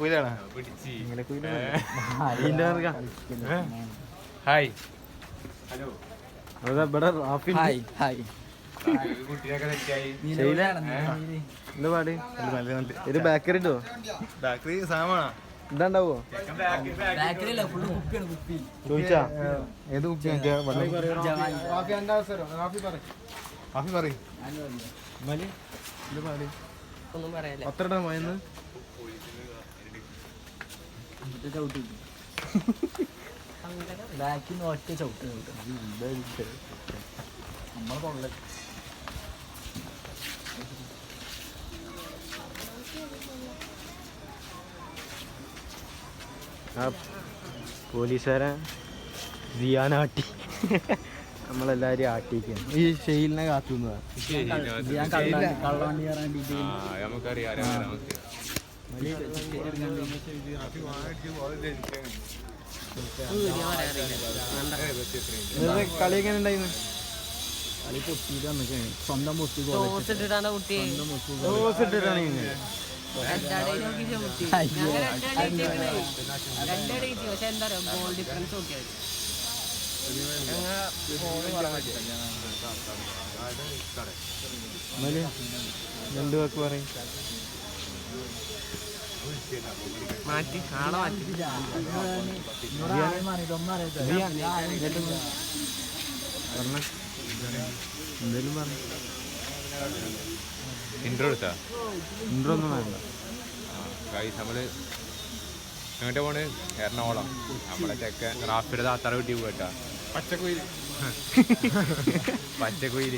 കുയിലാണോ പിടിച്ച്. ഇങ്ങനെ ഹായ്. അതാ ഇവിടെ റാഫി ഹായ് ഹായ്. ഇത് ബേക്കറി ഉണ്ടോ? ബേക്കറി സാമാണോ ഇതാണ്ടാവോ കുപ്പി. ചോദിച്ചാ? ഏത് കുപ്പിയാ? റാഫി പറയും. മലി ചവിട്ടി ബാക്കിൽ നിന്ന് ഒറ്റ ചവിട്ട് ചവിട്ട് നമ്മളെ കൊള്ള ആ പോലീസുകാരെ സിയാനാട്ടി നമ്മളെല്ലാരും ആട്ടിക്കാണ് ഈ ഷെയിലിനെ കാത്തുന്നതാണ് നമുക്കറിയാം കളി എങ്ങനെ സ്വന്തം പൊട്ടി പക്ഷെ എന്താ ഡിഫറൻസ് രണ്ടു വാക്ക് പറയും മാറ്റി ആളെ മാറ്റി. പറഞ്ഞ എന്തേലും പറഞ്ഞു ഇൻട്രോ എടുത്താ? ഇൻട്രോ ഒന്നും വേണ്ട. ഗൈസ് നമ്മൾ എങ്ങോട്ട് പോണ്? എറണാകുളം. നമ്മളെ ചെക്ക റാഫിയുടെ താത്താറ വീട്ടിൽ പോയിട്ടാ പച്ചക്കുയിൽ. പച്ചക്കുയിൽ.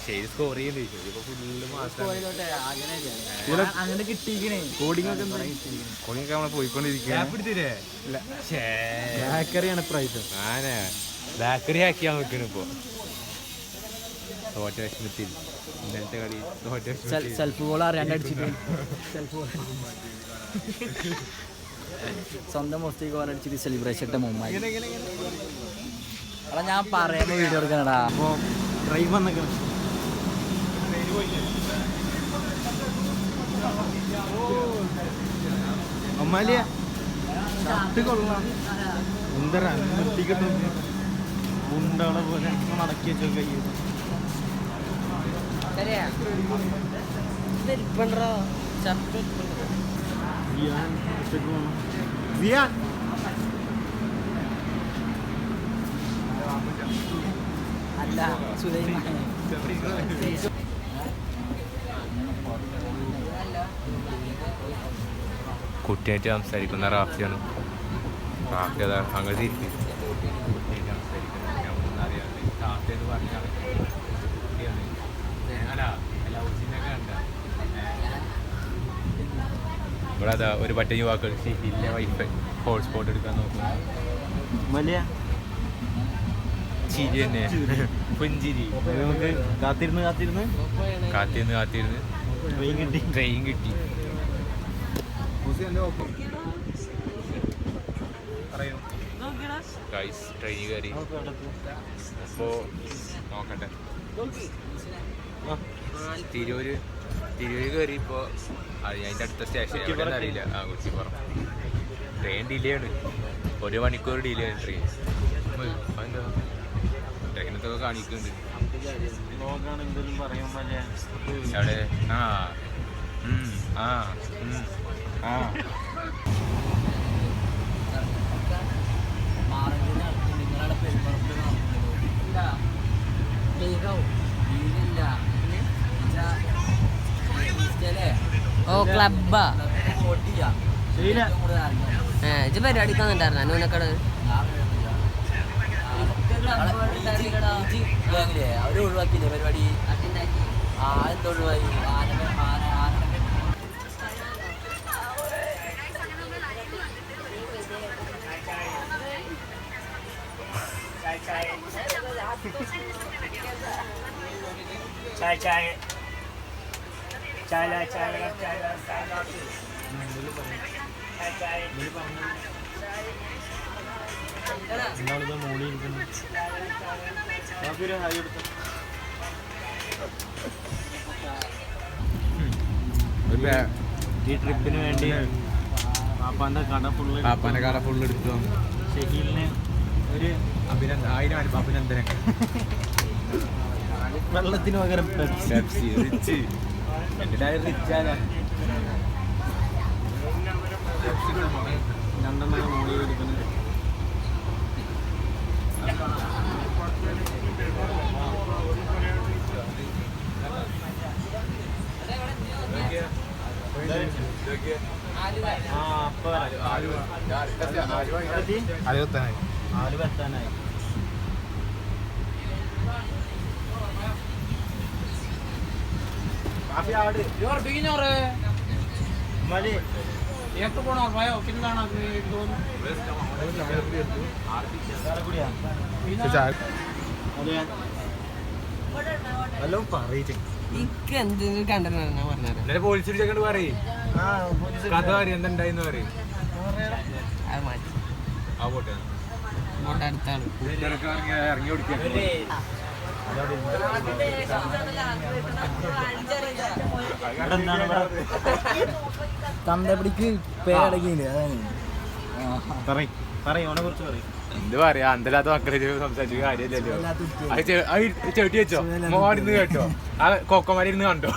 ശരി സ്കോർ അങ്ങനെ കിട്ടിക്കണേ കോഡിംഗ് ഒക്കെ എന്താ? കൊണിയൊക്കെ നമ്മളെ പോയിക്കൊണ്ടിരിക്കുകയാണ് ബേക്കറിയാണ് പ്രൈസ് ആനെ. ബേക്കറി ആക്കിയാ നോക്കണ ഇപ്പൊ. തോറ്റ വിഷമത്തിൽ ഇന്നലത്തെ കളി തോറ്റ വിഷമത്തിൽ സെൽഫ് ഗോൾ അറിയാണ്ട് അടിച്ചിട്ട്. സെൽഫ് ഗോൾ സ്വന്തം മോസ്റ്റി ഗോൾ അടിച്ചിട്ട് സെലിബ്രേഷൻ ഞാൻ പറയുമ്പോ വീഡിയോ എടുക്കണടാ. അപ്പോൾ ഡ്രൈവ് വന്നേക്കണം. അമ്മാലിയ ഷർട്ട് കൊള്ളാം. എന്തരാ നിർത്തിക്കിട്ടും ഉണ്ടകളെ പോലെ മടക്കി വെച്ചോ കൈ ശരിയാ ഇരിപ്പണ്ടോ ഷർട്ട് സിയാൻ സിയാൻ അല്ല കുട്ടിയായിട്ട് സംസാരിക്കുന്ന റാഫിയാണ്. റാഫി അതാ അങ്ങനെ തിരിച്ചു കുട്ടിയായിട്ട് സംസാരിക്കുന്നത് ഞാൻ ഒന്നും അറിയാതെ റാഫി എന്ന് പറഞ്ഞാൽ കുട്ടിയാണ് അല്ല ലൗസിനൊക്കെ കണ്ട ഇവിടെ അതാ ഒരു പറ്റ യുവാക്കൾ സിറ്റിയിലെ വൈഫ് ഹോട്ട്സ്പോട്ട് എടുക്കാൻ നോക്കുന്നു. വലിയ ചിരി തന്നെ പുഞ്ചിരി. നമുക്ക് കാത്തിരുന്ന് കാത്തിരുന്ന്. കാത്തിരുന്ന് കാത്തിരുന്ന്. ട്രെയിൻ കിട്ടി. ട്രെയിൻ കിട്ടി. ഗൈസ് ട്രെയിൻ കയറി അപ്പോൾ നോക്കട്ടെ. തിരൂര് തിരൂര് കയറി ഇപ്പോൾ അതിന്റെ അടുത്ത സ്റ്റേഷൻ എവിടെയെന്ന് അറിയില്ല ആ കുറ്റിപ്പുറം. ട്രെയിൻ ഡിലേ ആണ്. ഒരു മണിക്കൂർ ഡിലേ ആണ് ട്രെയിൻ എന്താ ട്രെയിനത്തൊക്കെ കാണിക്കുന്നുണ്ട്. അവിടെ ആ ആ ആ. ഓ ക്ലബ്ബാ. ഏ ഇജ്ജ് പരിപാടി വന്നിട്ടുണ്ടായിരുന്നു? അനുവിനക്കട് അവര് ഒഴിവാക്കിയില്ലേ പരിപാടി ആരെന്തോ ഒഴിവായി ആന ആന ആന ചായ ചായ ചായ ചായ ചായ ചായ ചായ ചായ എന്താണിത് മോളി ഇരിക്കുന്നത് കാപ്പിയൊരു ഹായ് എടുത്തു ഈ ട്രിപ്പിന് വേണ്ടി പാപ്പാന്റെ കട ഫുള്ള് പാപ്പാന്റെ കട ഫുള്ള് എടുത്തു. വന്നു ഷഹീലിന് ഒരു അഭിനന്ദ ആയിരം അഭിനന്ദനങ്ങൾ വെള്ളത്തിന് പകരം പെപ്സി. പെപ്സി റിച്ച് റിച്ചാണ് രണ്ടെണ്ണം മോളിൽ എടുക്കുന്നത് ആ അപ്പൊ അറുപത്തായി ആൽ വെത്താനായി മതി വേറെ കൂടിയാ അതെ വല്ലതും പറയിച്ചേ എനിക്ക് എന്ത് പറഞ്ഞത് എന്നിട്ട് പോലീസ് പറയും. ആ പോലീസ് കഥ പറയും എന്തുണ്ടായിന്ന് പറയും. ഇറങ്ങി ഓടിക്കാൻ തന്തപ്പിടിക്ക് അതാണ് പറയ്. എന്ത് പറയാ? അന്തല്ലാത്ത മക്കളെ സംസാരിച്ച കാര്യമില്ലല്ലോ. അത് ചെ- വെച്ചോ? മോടിന്ന് കേട്ടോ. ആ കോക്കമാരിന്ന് കണ്ടോ.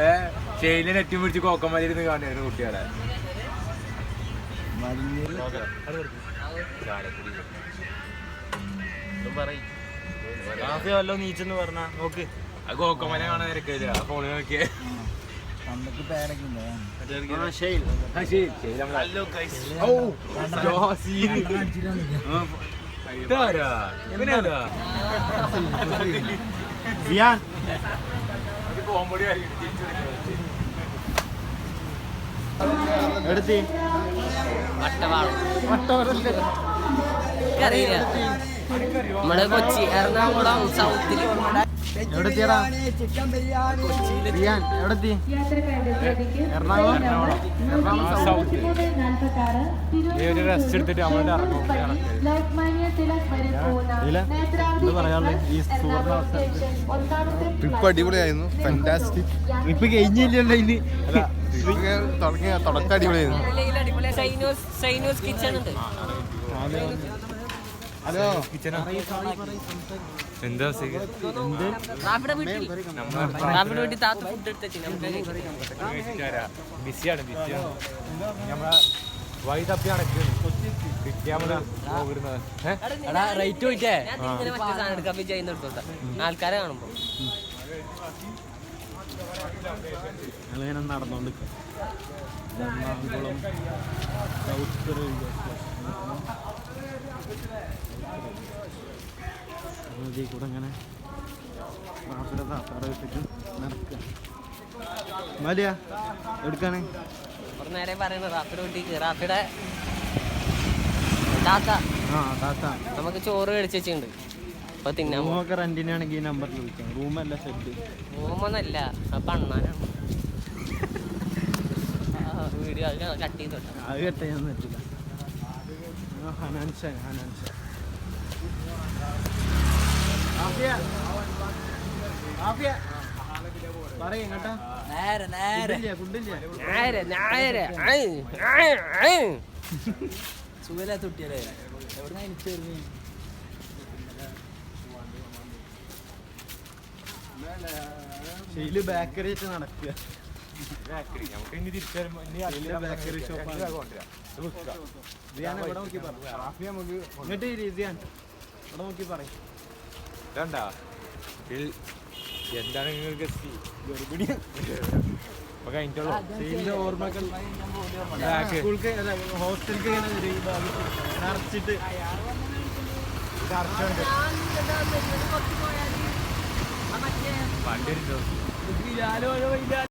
ഏ നെറ്റി പിടിച്ച് കോക്കമാരിന്ന് കാണുന്നു കുട്ടികളെ. കാഫി വല്ലോ നീച്ചെന്ന് പറഞ്ഞാ നോക്ക്. ആ കോക്കമാരെ കാണാൻ തിരക്കില്ല ആ ഫോണിൽ നോക്കിയേ. സിയാൻ. അത് കോമഡി എടുത്തി വട്ടവാളം. എനിക്കറിയില്ല. നമ്മുടെ കൊച്ചി എറണാകുളം സൗത്തിൽ ഒരു റെസ്റ്റ് എടുത്തിട്ട് നമ്മളുടെ ട്രിപ്പ് അടിപൊളിയായിരുന്നു ഫാന്റാസ്റ്റിക് ട്രിപ്പ് കഴിഞ്ഞില്ലല്ലോ ഇനി തുടങ്ങിയ തുടക്കം അടിപൊളിയായിരുന്നു ഹലോ. എന്താ ബിസിയാണ് ബിസിയാണ്. നമ്മളെ വഴി തപ്പി നടക്കുന്നു റേറ്റ് പോയിട്ടേ. ഞാൻ ഇങ്ങനെ മറ്റേ സാധനം എടുക്കാൻ പോയി ചെയ്യുന്ന എടുത്തോട്ടെ ആൾക്കാരെ കാണുമ്പോ ഞങ്ങളിങ്ങനെ നടന്നുകൊണ്ട് എറണാകുളം സൗത്ത് റെയിൽവേ സ്റ്റേഷൻ കൂടെ ഇങ്ങനെ താത്താടെ വീട്ടിലേക്ക് നടക്കുക. മലിയ എടുക്കാണ് നേരെ പറയുന്നത് റാഫിയുടെ വീട്ടിൽ റാഫിയുടെ താത്ത ആ താത്ത നമുക്ക് ചോറ് കഴിച്ച് വെച്ചിട്ടുണ്ട്. അപ്പൊ തിന്നാൻ റൂമൊക്കെ റെന്റിനാണെങ്കിൽ ഈ നമ്പറിൽ വിളിക്കാം. റൂമല്ല ഷെഡ് റൂമൊന്നല്ല അപ്പൊ അണ്ണാനാണ്. Video cut. ചെയ്തോട്ടെ അത് കെട്ട ഞാൻ പറ്റില്ല. ഹനാൻഷ ഹനാൻഷ നേരെ നേരെ. നേരെ നേരെ. സുഖല തുട്ടിയല്ലേ എവിടെ എനിക്ക് ഷെയിൽ ബേക്കറി ആയിട്ട് നടക്കുക. നമുക്ക് ഇനി തിരിച്ചു വരുമ്പോ ഇനി നോക്കി നമുക്ക് ഇങ്ങോട്ട് ഇവിടെ നോക്കി പറയും ഇതണ്ടാ ഇതിൽ എന്താണ് ഷെയിലിന്റെ ഓർമ്മകൾ. സ്കൂൾക്ക് ഭാഗത്ത് നിറച്ചിട്ട് വണ്ടി എടുത്തോ